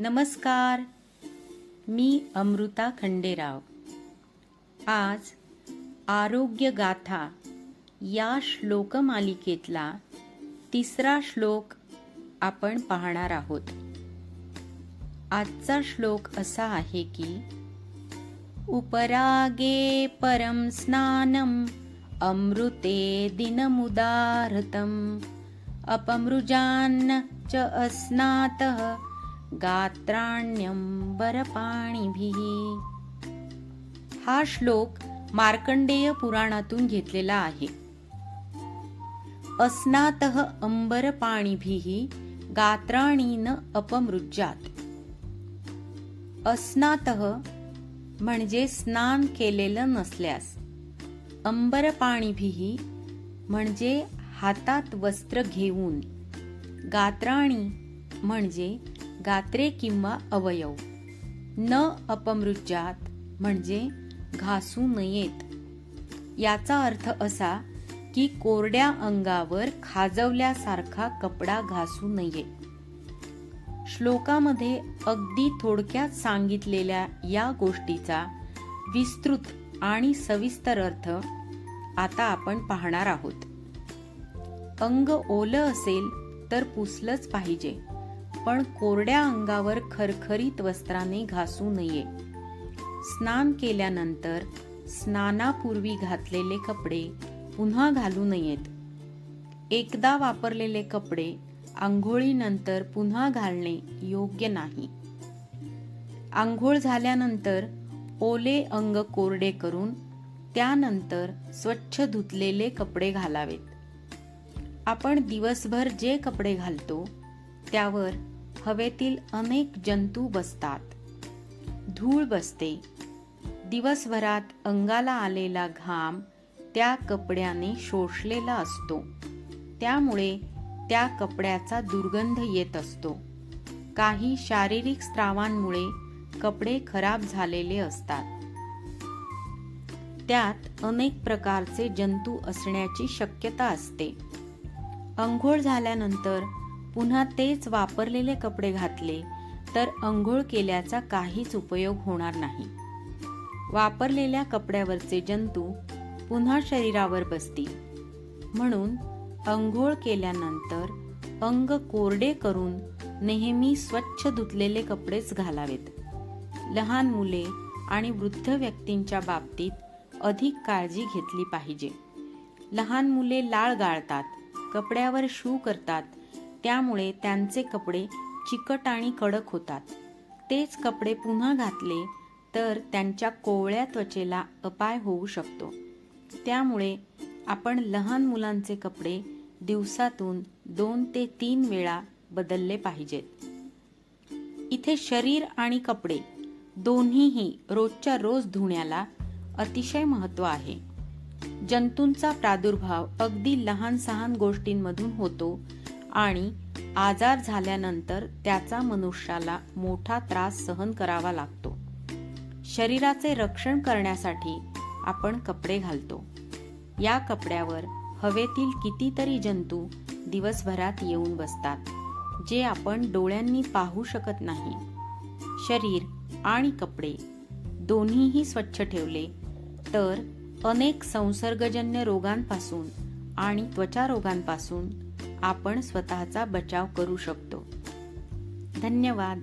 नमस्कार. मी अमृता खंडेराव. आज आरोग्य गाथा या श्लोकमालिकेतला तिसरा श्लोक आपण पाहणार आहोत. आजचा श्लोक असा आहे की उपरागे परम स्नानम अमृते दिनमुदारतम अपमृजान्न च अस्नातः गात्राण्यंबरपाणीभिः हा श्लोक मार्कंडेय पुराणातून घेतलेला आहे. अस्नातः अंबरपाणीभिः गात्राणीन अपमृज्यात अस्नातः म्हणजे स्नान केलेलं नसल्यास. अंबरपाणीभिही म्हणजे हातात वस्त्र घेऊन. गात्राणी म्हणजे गात्रे किंवा अवयव. न अपमृज्यात म्हणजे घासू नयेत. याचा अर्थ असा की कोरड्या अंगावर खाजवल्यासारखा कपडा घासू नये. श्लोकामध्ये अगदी थोडक्यात सांगितलेल्या या गोष्टीचा विस्तृत आणि सविस्तर अर्थ आता आपण पाहणार आहोत. अंग ओलं असेल तर पुसलंच पाहिजे. पण कोरड्या अंगावर खरखरीत वस्त्राने घासू नये. स्नान केल्यानंतर स्नानापूर्वी घातलेले कपडे पुन्हा घालू नयेत. एकदा वापरलेले कपडे आंघोळीनंतर पुन्हा घालणे योग्य नाही. आंघोळ झाल्यानंतर ओले अंग कोरडे करून त्यानंतर स्वच्छ धुतलेले कपडे घालावेत. आपण दिवसभर जे कपडे घालतो त्यावर हवेतील अनेक जंतू बसतात. धूळ बसते. दिवसभरात अंगाला आलेला घाम त्या कपड्याने शोषलेला असतो. त्यामुळे त्या कपड्याचा दुर्गंध येत असतो. काही शारीरिक स्त्रावांमुळे कपडे खराब झालेले असतात. त्यात अनेक प्रकारचे जंतू असण्याची शक्यता असते. अंघोळ झाल्यानंतर पुन्हा तेच वापरलेले कपडे घातले तर अंघोळ केल्याचा काहीच उपयोग होणार नाही. वापरलेल्या कपड्यावरचे जंतू पुन्हा शरीरावर बसतील. म्हणून अंघोळ केल्यानंतर अंग कोरडे करून नेहमी स्वच्छ धुतलेले कपडेच घालावेत. लहान मुले आणि वृद्ध व्यक्तींच्या बाबतीत अधिक काळजी घेतली पाहिजे. लहान मुले लाळ गाळतात कपड्यावर शू करतात त्यामुळे त्यांचे कपडे चिकट आणि कडक होतात. तेच कपडे पुन्हा घातले तर त्यांच्या कोवळ्या त्वचेला अपाय होऊ शकतो. त्यामुळे आपण लहान मुलांचे कपडे दिवसातून दोन ते तीन वेळा बदलले पाहिजेत. इथे शरीर आणि कपडे दोन्हीही रोजच्या रोज धुण्याला अतिशय महत्त्व आहे. जंतूंचा प्रादुर्भाव अगदी लहान सहान गोष्टींमधून होतो आणि आजार झाल्यानंतर त्याचा मनुष्याला मोठा त्रास सहन करावा लागतो. शरीराचे रक्षण करण्यासाठी आपण कपडे घालतो. या कपड्यावर हवेतील कितीतरी जंतू दिवसभरात येऊन बसतात जे आपण डोळ्यांनी पाहू शकत नाही. शरीर आणि कपडे दोन्हीही स्वच्छ ठेवले तर अनेक संसर्गजन्य रोगांपासून आणि त्वचा रोगांपासून आपण स्वतःचा बचाव करू शकतो. धन्यवाद.